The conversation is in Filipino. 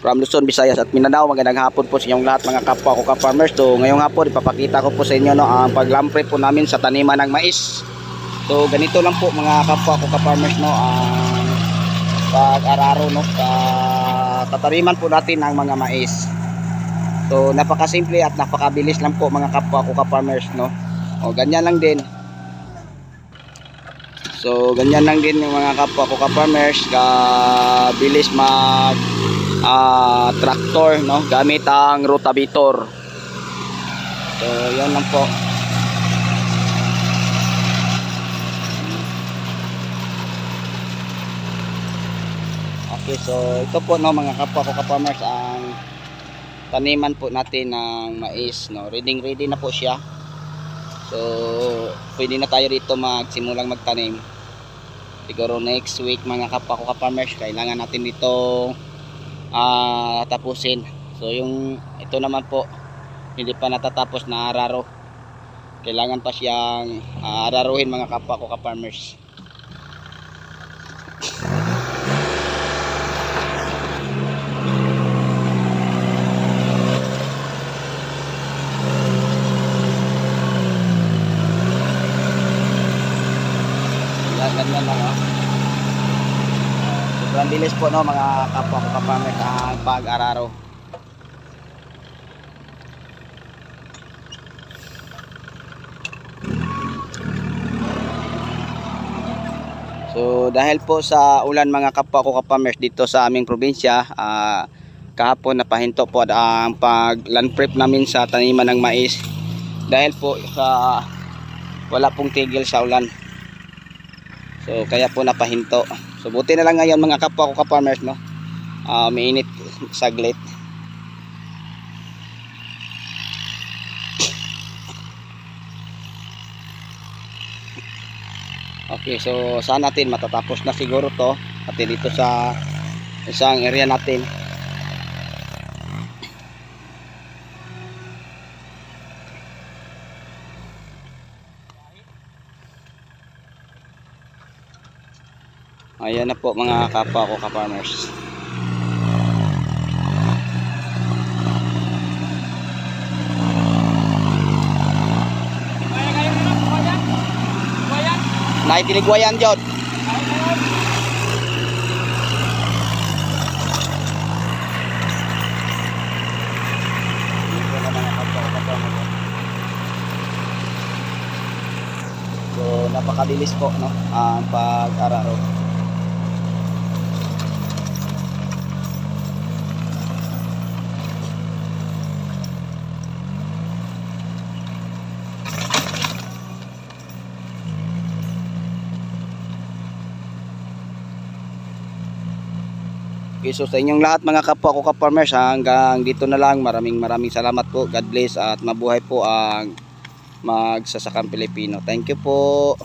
from Luzon, Visayas at Mindanao. Magandang hapon po sa inyong lahat mga kapwa ko ka-farmers. So ngayong hapon ipapakita ko po sa inyo no, ang paglampre po namin sa taniman ng mais. So ganito lang po mga kapwa ko ka-farmers no, ang pag-araro no, sa tataniman po natin ng mga mais. So napakasimple at napakabilis lang po mga kapwa ko ka-farmers no. O ganyan lang din. So ganyan lang din yung mga kapwa ko ka-farmers kabilis mag ah, tractor no gamit ang rotavator. So yan lang po. Okay, so ito po no mga kapwa ko ka-farmers ang taniman po natin ng mais no. Ready ready na po siya. So pwede na tayo dito magsimulang magtanim. Siguro next week mga kapwa ko ka-farmers kailangan natin dito ah tapusin. So yung ito naman po hindi pa natatapos na araro. Kailangan pa siyang ah, araruhin mga kapwa ko ka-farmers. Yan, ganyan lang oh. Sobrang bilis po no mga kapwa ko ka-farmers ang pag-araro. So dahil po sa ulan mga kapwa ko ka-farmers dito sa aming probinsya, ah, kahapon napahinto po ang pag land prep namin sa taniman ng mais. Dahil po sa wala pong tigil sa ulan. So kaya po napahinto. So buti na lang ngayon mga kapwa ko ka-farmers no. Ah, mainit saglit. Okay, so saan natin matatapos na siguro to pati dito sa isang area natin. Ayan na po mga kapwa ko ka-farmers. Naitiligwayan jod. So napakabilis po no ang pag-araro. Okay, so sa inyong lahat mga kapwa ko ka-farmers hanggang dito na lang. Maraming maraming salamat po. God bless at mabuhay po ang magsasakang Pilipino. Thank you po.